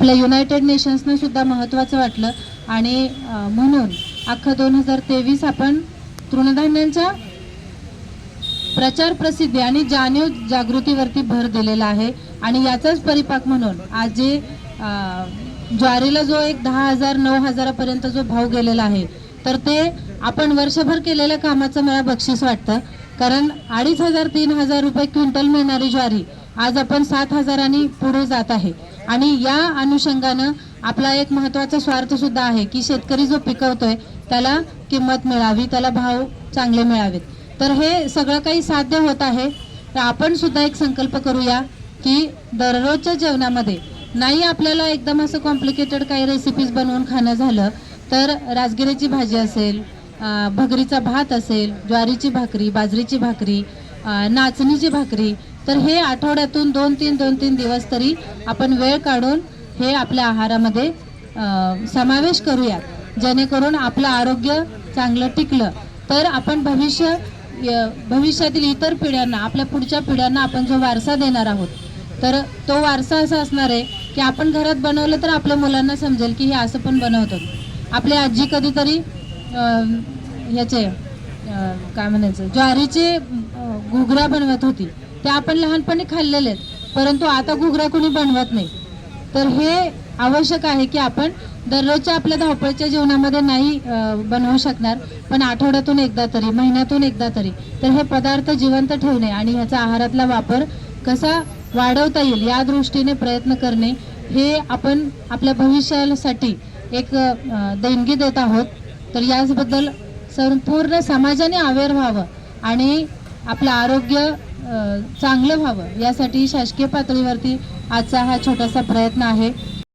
आपल्या युनायटेड नेशन्सनं सुद्धा महत्त्वाचं वाटलं. आणि म्हणून अख्खं दोन हजार तेवीस आपण तृणधान्यांच्या प्रचार प्रसिद्धी आणि जाणीव जागृतीवरती भर दिलेला आहे. आणि याचाच परिपाक म्हणून आज जे ज्वारीला जो एक दहा हजार नऊ हजारापर्यंत जो भाव गेलेला आहे तर ते आपण वर्षभर केलेल्या कामाचं मला बक्षीस वाटतं. कारण अडीच हजार तीन हजार रुपये क्विंटल मिळणारी ज्वारी आज आपण सात हजारांनी पुढे जात आहे. आणि या अनुषंगानं आपला एक महत्त्वाचा स्वार्थ सुद्धा आहे की शेतकरी जो पिकवतोय त्याला किंमत मिळावी त्याला भाव चांगले मिळावेत. तर हे सगळं काही साध्य होत आहे. तर आपण सुद्धा एक संकल्प करूया की दररोजच्या जेवणामध्ये नाही आपल्याला एकदम असं कॉम्प्लिकेटेड काही रेसिपीज बनवून खाणं झालं तर राजगिऱ्याची भाजी असेल भगरीचा भात असेल ज्वारीची भाकरी बाजरीची भाकरी नाचणीची भाकरी तर हे आठवड्यातून दोन तीन दोन तीन दिवस तरी आपण वेळ काढून हे आपल्या आहारामध्ये समावेश करूयात. जेणेकरून आपलं आरोग्य चांगलं टिकलं. तर आपण भविष्य भविष्यातील इतर पिढ्यांना आपल्या पुढच्या पिढ्यांना आपण जो वारसा देणार आहोत तर तो वारसा असा असणार आहे की आपण घरात बनवलं तर आपल्या मुलांना समजेल की हे असं पण बनवतो आपली आजी कधीतरी ह्याचे काय म्हणायचं ज्वारीचे अं, घुगऱ्या बनवत होती. ते आपण लहानपणी खाल्लेले आहेत. परंतु आता घुगऱ्या कोणी बनवत नाही. तर हे आवश्यक आहे की आपण दररोजच्या आपल्या धावपळीच्या जीवनामध्ये नाही बनवू शकणार पण आठवड्यातून एकदा तरी महिन्यातून एकदा तरी. तर हे पदार्थ जिवंत ठेवणे आणि ह्याचा आहारातला वापर कसा वाढवता येईल या दृष्टीने प्रयत्न करणे हे आपण आपल्या भविष्यासाठी एक देणगी देत आहोत. तर याचबद्दल संपूर्ण समाजाने अवेअर व्हावं आणि आपलं आरोग्य चांगलं व्हावं. यासाठी शासकीय पातळीवरती आजचा हा छोटासा प्रयत्न आहे.